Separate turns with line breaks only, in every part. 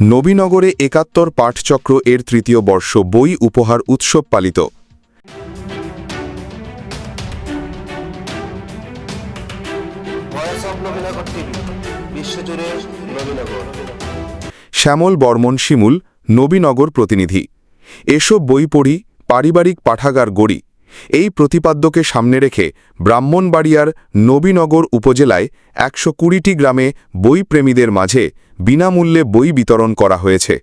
নবীনগরে একাত্তর পাঠচক্র এর তৃতীয় বর্ষ বই উপহার উৎসব পালিত। শ্যামল বর্মন শিমুল নবীনগর প্রতিনিধি। এসব বই পড়ি পারিবারিক পাঠাগার গড়ি। এই প্রতিপাদ্যকে সামনে রেখে ব্রাহ্মণবাড়িয়ার নবীনগর উপজেলায় একশো কুড়িটি গ্রামে বইপ্রেমীদের মাঝে বিনামূল্যে বই বিতরণ করা হয়েছে।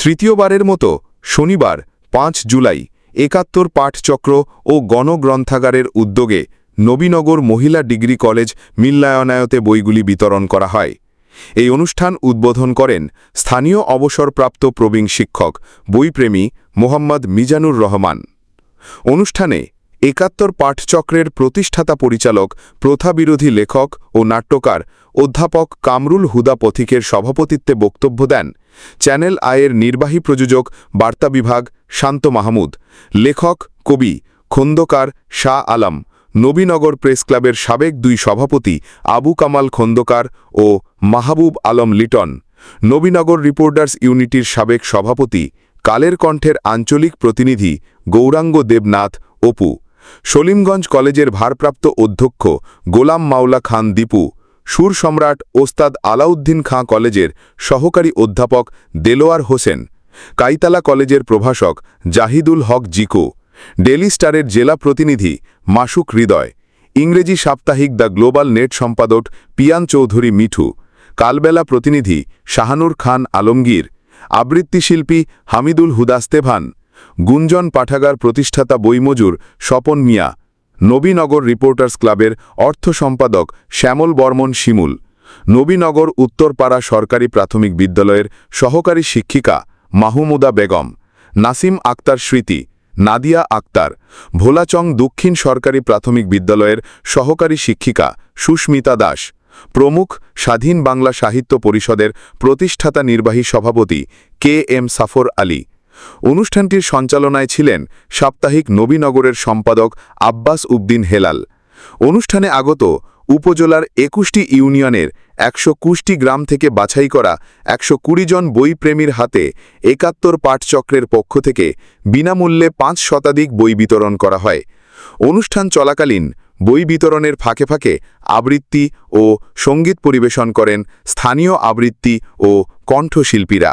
তৃতীয়বারের মতো শনিবার, পাঁচ জুলাই, একাত্তর পাঠচক্র ও গণগ্রন্থাগারের উদ্যোগে নবীনগর মহিলা ডিগ্রি কলেজ মিল্লায়নায়তে বইগুলি বিতরণ করা হয়। এই অনুষ্ঠান উদ্বোধন করেন স্থানীয় অবসরপ্রাপ্ত প্রবীণ শিক্ষক, বইপ্রেমী মোহাম্মদ মিজানুর রহমান। অনুষ্ঠানে একাত্তর পাঠচক্রের প্রতিষ্ঠাতা পরিচালক, প্রথাবিরোধী লেখক ও নাট্যকার অধ্যাপক কামরুল হুদা পথিকের সভাপতিত্বে বক্তব্য দেন চ্যানেল আয়ের নির্বাহী প্রযোজক, বার্তা বিভাগ শান্ত মাহমুদ, লেখক কবি খন্দকার শাহ আলম, নবীনগর প্রেস ক্লাবের সাবেক দুই সভাপতি আবু কামাল খন্দকার ও মাহবুব আলম লিটন, নবীনগর রিপোর্টার্স ইউনিটির সাবেক সভাপতি কালের কণ্ঠের আঞ্চলিক প্রতিনিধি গৌরাঙ্গ দেবনাথ, অপু। সলিমগঞ্জ কলেজের ভারপ্রাপ্ত অধ্যক্ষ গোলাম মাওলা খান দীপু। সুর সম্রাট ওস্তাদ আলাউদ্দিন খাঁ কলেজের সহকারী অধ্যাপক দেলোয়ার হোসেন। কাইতালা কলেজের প্রভাষক জাহিদুল হক জিকো। ডেলি স্টারের জেলা প্রতিনিধি মাসুক হৃদয়। ইংরেজি সাপ্তাহিক দ্য গ্লোবাল নেট সম্পাদক পিয়ান চৌধুরী মিঠু। কালবেলা প্রতিনিধি শাহানুর খান আলমগীর। আবৃত্তিশিল্পী হামিদুল হুদাস্তেভান গুঞ্জন পাঠাগার প্রতিষ্ঠাতা বইমজুর স্বপন মিয়া, নবীনগর রিপোর্টার্স ক্লাবের অর্থ সম্পাদক শ্যামল বর্মন শিমুল, নবীনগর উত্তরপাড়া সরকারি প্রাথমিক বিদ্যালয়ের সহকারী শিক্ষিকা মাহমুদা বেগম, নাসিম আক্তার স্মৃতি, নাদিয়া আক্তার, ভোলাচং দক্ষিণ সরকারি প্রাথমিক বিদ্যালয়ের সহকারী শিক্ষিকা সুস্মিতা দাস প্রমুখ স্বাধীন বাংলা সাহিত্য পরিষদের প্রতিষ্ঠাতা নির্বাহী সভাপতি কে এম সাফর আলী। অনুষ্ঠানটির সঞ্চালনায় ছিলেন সাপ্তাহিক নবীনগরের সম্পাদক আব্বাস উদ্দিন হেলাল। অনুষ্ঠানে আগত উপজেলার একুশটি ইউনিয়নের একশো কুশটি গ্রাম থেকে বাছাই করা একশো কুড়ি জন বইপ্রেমীর হাতে একাত্তর পাঠচক্রের পক্ষ থেকে বিনামূল্যে পাঁচ শতাধিক বই বিতরণ করা হয়। অনুষ্ঠান চলাকালীন বই বিতরণের ফাঁকে ফাঁকে আবৃত্তি ও সংগীত পরিবেশন করেন স্থানীয় আবৃত্তি ও কণ্ঠশিল্পীরা।